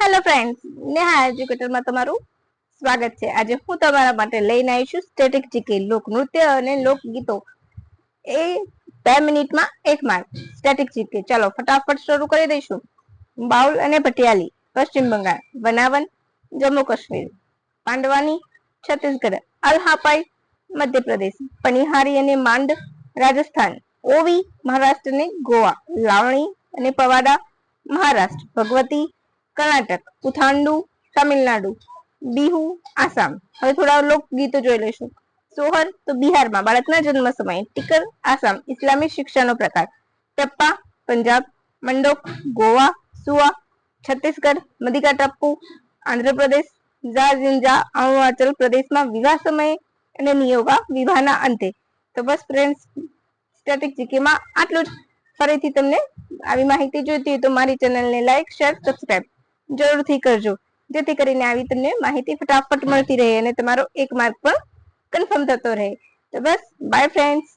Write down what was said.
Hello friends Neha એજ્યુકેટરમાં તમારું સ્વાગત છે. આજે હું તમારા માટે લઈને આવી છું સ્ટેટિક જીકે લોક નૃત્ય અને લોકગીતો એ બે મિનિટમાં એક માર્ક સ્ટેટિક જીકે ચાલો, ફટાફટ શરૂ કરી દઈશું. બાઉલ અને પટિયાલી, પશ્ચિમ બંગાળ વનાવન જમ્મુ કાશ્મીર, પાંડવાની, છત્તીસગઢ અલહાપાઈ મધ્યપ્રદેશ, પનિહારી અને માંડ, રાજસ્થાન, ઓવી, મહારાષ્ટ્ર અને ગોવા, લાવણી અને પવાડા, મહારાષ્ટ્ર, ભગવતી કર્ણાટક, ઉથાંડુ, તમિલનાડુ, બિહુ, આસામ. હવે થોડા લોકગીતો જોઈ લઈશું. સોહર તો બિહારમાં, બાળકના જન્મ સમયે ટીકર, આસામ ઇસ્લામિક શિક્ષાનો પ્રકાર. ટપ્પા, પંજાબ, મંડોક, ગોવા, સુવા, છત્તીસગઢ મધિકા ટપ્પુ, આંધ્રપ્રદેશ ઝાજિંજા અરુણાચલ પ્રદેશમાં વિવાહ સમયે અને નિયોગા વિવાહના અંતે. તો બસ ફ્રેન્ડ્સ સ્ટેટિક જીકેમાં આટલું જ. ફરીથી તમને આવી માહિતી જોઈતી હોય તો મારી ચેનલને લાઈક શેર સબસ્ક્રાઇબ જરૂરથી કરજો. જેથી કરીને આવી તમને માહિતી ફટાફટ મળતી રહે અને તમારો એક માર્ક પણ કન્ફર્મ થતો રહે. તો બસ બાય ફ્રેન્ડ્સ